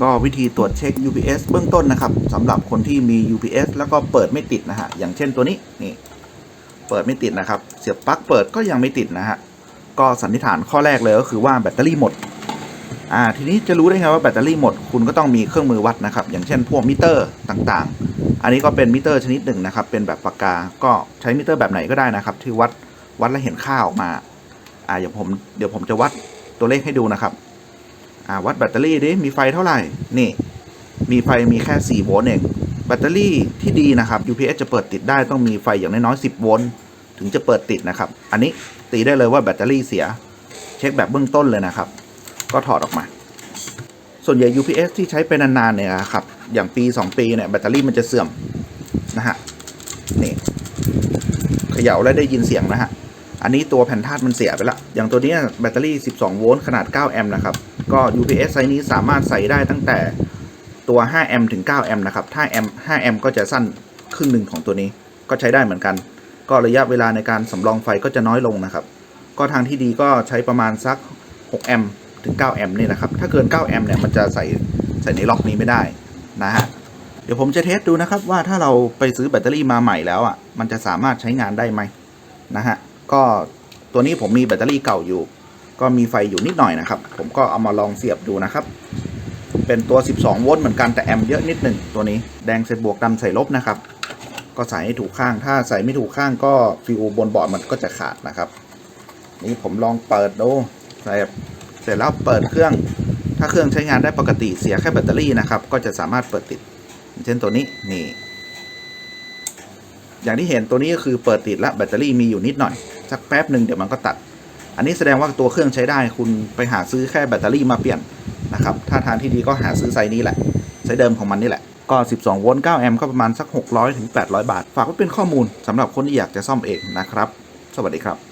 ก็วิธีตรวจเช็ค UPS เบื้องต้นนะครับสำหรับคนที่มี UPS แล้วก็เปิดไม่ติดนะฮะอย่างเช่นตัวนี้นี่เปิดไม่ติดนะครับ เสียบปลั๊กเปิดก็ยังไม่ติดนะฮะก็สันนิษฐานข้อแรกเลยก็คือว่าแบตเตอรี่หมดอ่าทีนี้จะรู้ได้ไงว่าแบตเตอรี่หมดคุณก็ต้องมีเครื่องมือวัดนะครับ อย่างเช่นพวกมิเตอร์ต่างๆ อันนี้ก็เป็นมิเตอร์ชนิดหนึ่งนะครับ เป็นแบบปากกา ก็ใช้มิเตอร์แบบไหนก็ได้นะครับ ที่วัดวัดแล้วเห็นค่าออกมาอ่าอย่างผมเดี๋ยวผมจะวัดตัวเลขให้ดูนะครับ วัดแบตเตอรี่ดิมีไฟเท่าไหร่ นี่ มีไฟมีแค่ 4 โวลต์เอง แบตเตอรี่ที่ดีนะครับ UPS จะเปิดติดได้ต้องมีไฟอย่างน้อยๆ10 โวลต์ถึงจะเปิดติดนะครับ อันนี้ตีได้เลยว่าแบตเตอรี่เสีย เช็คแบบเบื้องต้นเลยนะครับ ก็ถอดออกมา ส่วนใหญ่ UPS ที่ใช้ไปนานๆเนี่ยครับ อย่างปี 2 ปีเนี่ยแบตเตอรี่มันจะเสื่อมนะฮะ นี่ เขย่าแล้วได้ยินเสียงนะฮะ อันนี้ตัวแผ่นธาตุมันเสียไปละ อย่างตัวนี้แบตเตอรี่ 12 โวลต์ขนาด 9 แอมป์นะครับ ก็ UPS ไซส์นี้สามารถใส่ได้ตั้งแต่ตัว 5 แอมป์ถึง 9 แอมป์นะครับ ถ้าแอมป์5แอมป์ก็จะสั้นครึ่งหนึ่งของตัวนี้ ก็ใช้ได้เหมือนกัน ก็ระยะเวลาในการสำรองไฟก็จะน้อยลงนะครับ ก็ทางที่ดีก็ใช้ประมาณสัก 6 แอมป์ถึง 9 แอมป์นี่นะครับ ถ้าเกิน 9 แอมป์เนี่ยมันจะใส่ใส่ในล็อกนี้ไม่ได้นะฮะ เดี๋ยวผมจะเทสดูนะครับว่าถ้าเราไปซื้อแบตเตอรี่มาใหม่แล้วอะ มันจะสามารถใช้งานได้ไหมนะฮะ ก็ตัวนี้ผมมีแบตเตอรี่เก่าอยู่ ก็มีไฟอยู่นิดหน่อยนะครับ ผมก็เอามาลองเสียบดูนะครับ เป็นตัว 12 โวลต์เหมือนกันแต่แอมเยอะนิดหนึ่งตัวนี้แดงใส่บวกดำใส่ลบนะครับ ก็ใส่ให้ถูกข้าง ถ้าใส่ไม่ถูกข้างก็ฟิวบนบอร์ดมันก็จะขาดนะครับ นี่ผมลองเปิดดูใส่เสร็จแล้วเปิดเครื่อง ถ้าเครื่องใช้งานได้ปกติเสียแค่แบตเตอรี่นะครับ ก็จะสามารถเปิดติด เช่นตัวนี้นี่ อย่างที่เห็นตัวนี้ก็คือเปิดติดแล้วแบตเตอรี่มีอยู่นิดหน่อย สักแป๊บหนึ่งเดี๋ยวมันก็ตัด อันนี้แสดงว่าตัวเครื่องใช้ได้คุณไปหาซื้อแค่แบตเตอรี่มาเปลี่ยนนะครับถ้าทางที่ดีก็หาซื้อไซส์นี้แหละไซส์เดิมของมันนี่แหละก็ 12 โวลต์ 9 แอมป์ ก็ประมาณสัก 600 ถึง 800 บาท ฝากไว้เป็นข้อมูลสำหรับคนที่อยากจะซ่อมเองนะครับ สวัสดีครับ